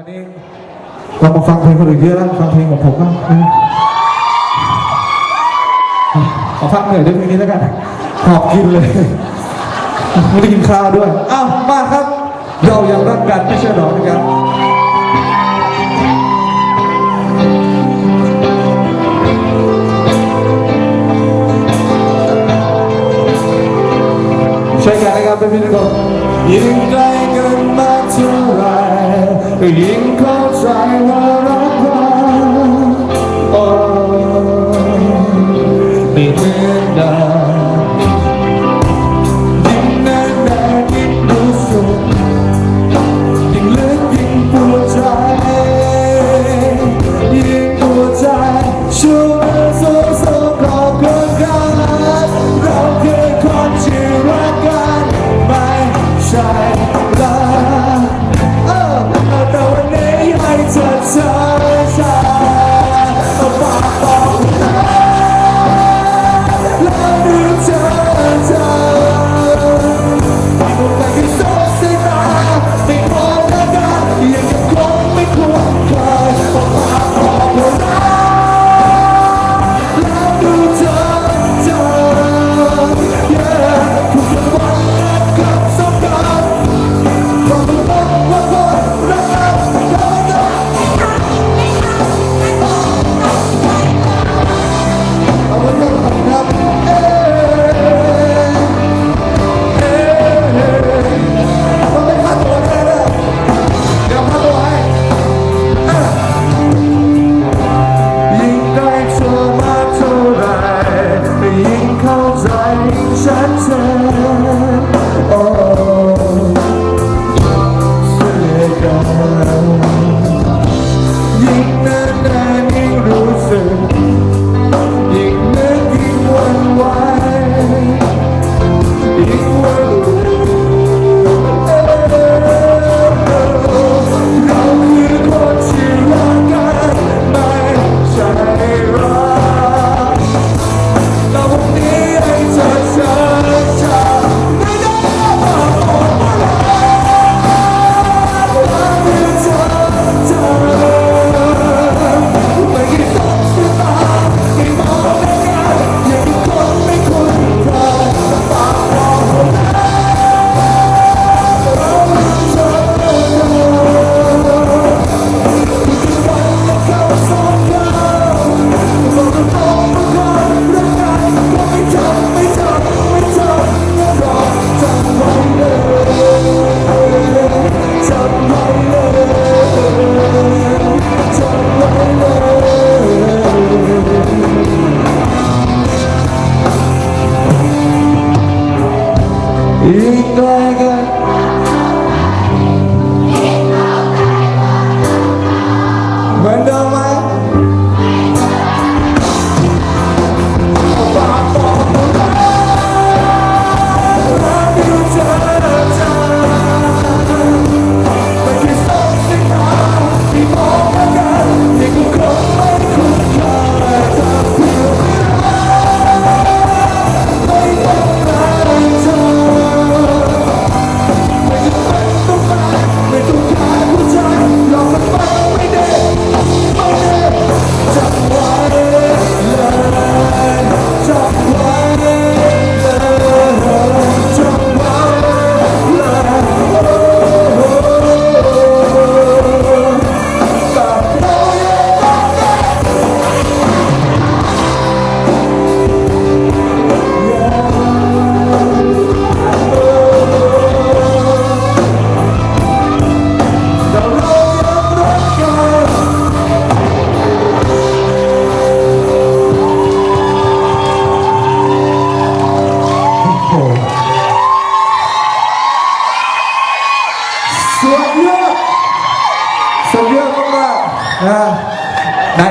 วันนี้เรามาฟังเพลงคนอื่นเยอะแล้วฟังเพลงของผมบ้างนะขอพักเหนื่อยด้วยเพลงนี้แล้วกันหอบกินเลยไม่ได้กินข้าวด้วยอ้าวมาครับ เรายังรักกันไม่ใช่หรอนะครับช่วยกันนะครับเป็นพี่ทุกคนยิ่งใยิ่งเข้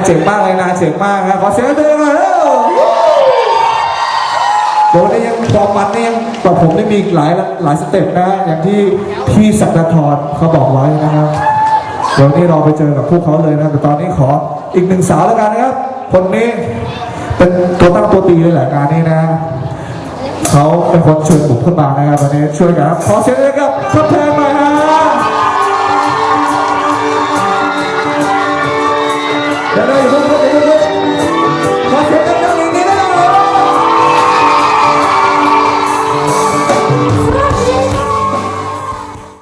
นายเจ๋งมากเลยนายเจ๋งมากนะขอเสียงเตือนมาเดี๋ยววันนี้ยังความมันนี่ยังต่ผมได้มีหลายหลายสเต็ปนะอย่างที่พี่สักดาธรเขาบอกไว้นะครับเดี๋ยวนี้เราไปเจอกับพวกเขาเลยนะแต่ตอนนี้ขออีกหนึ่งสาวแล้วกันนะครับ คนนี้เป็นตัวตั้งตัวตีเลยแหละงานนี้นะเขาเป็นคนเชิญผมขึ้นมานะครับวันนี้ช่วยกันขอเสียงเลยครับทดแ Peraí, vamos lá.